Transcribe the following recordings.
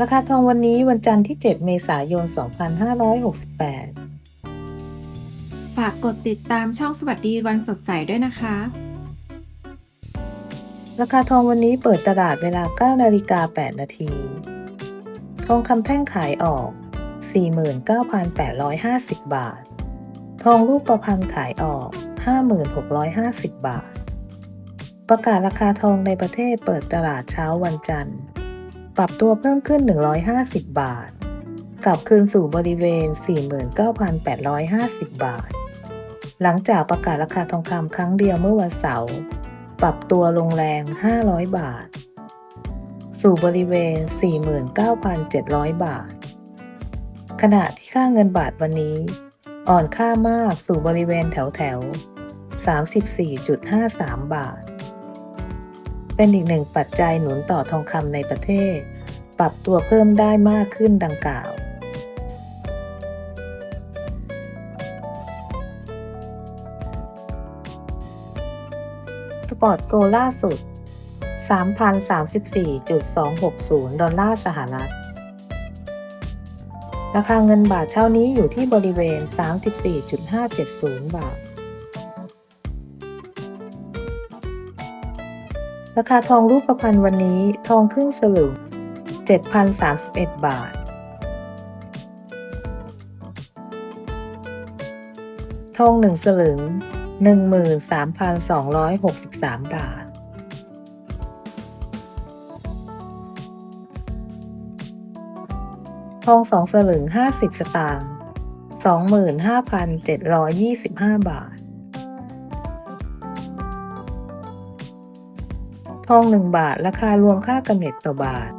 ราคาทองวันนี้วันจันทร์ที่ 7 เมษายน 2568 ฝากกดติดตามช่องสวัสดีวันสดใสด้วยนะคะ ราคาทองวันนี้เปิดตลาดเวลา 9 นาฬิกา 8 นาที ทองคำแท่งขายออก 49,850 บาท ทองรูปประพันธ์ขายออก 5650 บาท ประกาศราคาทองในประเทศเปิดตลาดเช้าวันจันทร์ ปรับตัวเพิ่มขึ้น 150 บาท กลับคืนสู่บริเวณ 49,850 บาท หลังจากประกาศราคาทองคำครั้งเดียวเมื่อวันเสาร์ปรับตัวลงแรง 500 บาท สู่บริเวณ 49,700 บาท ขณะที่ค่าเงินบาทวันนี้ อ่อนค่ามากสู่บริเวณแถวแถว34.53 บาท เป็นอีกหนึ่งปัจจัยหนุนต่อทองคำในประเทศ ปรับตัวเพิ่มได้มากขึ้นดังกล่าว สปอร์ตโกล่าสุด 3,034.260 ดอลลาร์สหรัฐ ราคาเงินบาทเช้านี้อยู่ที่บริเวณ 34.570 บาทราคาทองรูปประพันธ์วันนี้ ทองครึ่งสลึง 7,031 บาท ทองหนึ่งสลึง 13,263 บาท ทองสองสลึง 50 สตางค์25,725 บาท ทอง 1 บาท ราคารวมค่ากำเนิดต่อบาท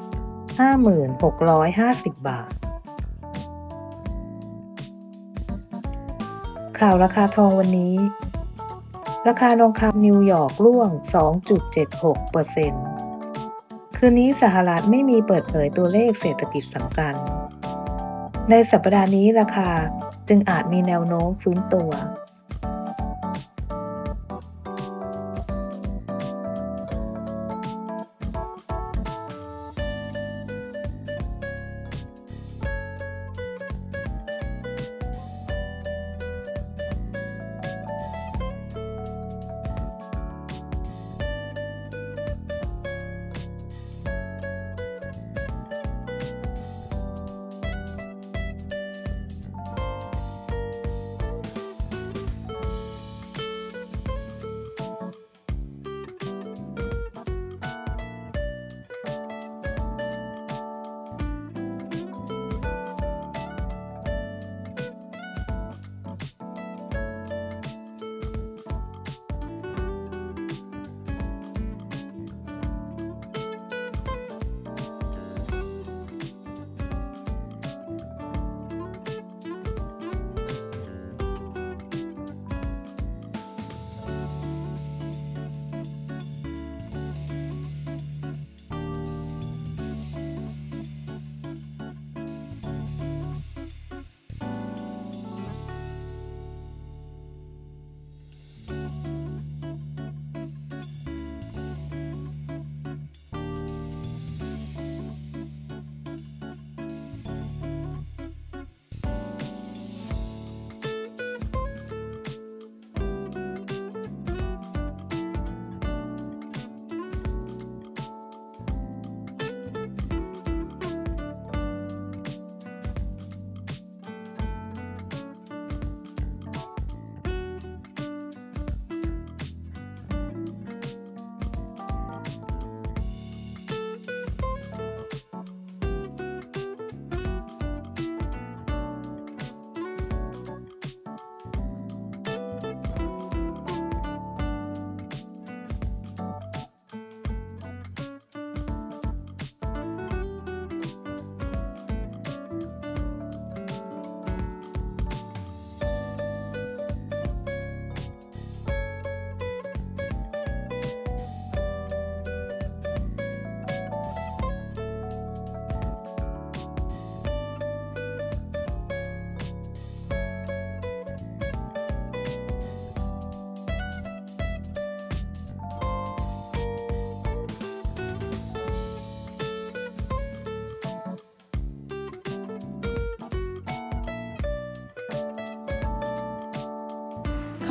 5650 บาท ข่าวราคาทองวันนี้ ราคาทองคำนิวยอร์กร่วง 2.76เปอร์เซ็นต์คืนนี้สหรัฐไม่มีเปิดเผยตัวเลขเศรษฐกิจสำคัญ ในสัปดาห์นี้ราคาจึงอาจมีแนวโน้มฟื้นตัว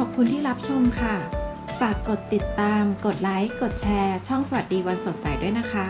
ขอบคุณที่รับชมค่ะ ฝากกดติดตาม กดไลค์ กดแชร์ ช่องสวัสดีวันสดใสด้วยนะคะ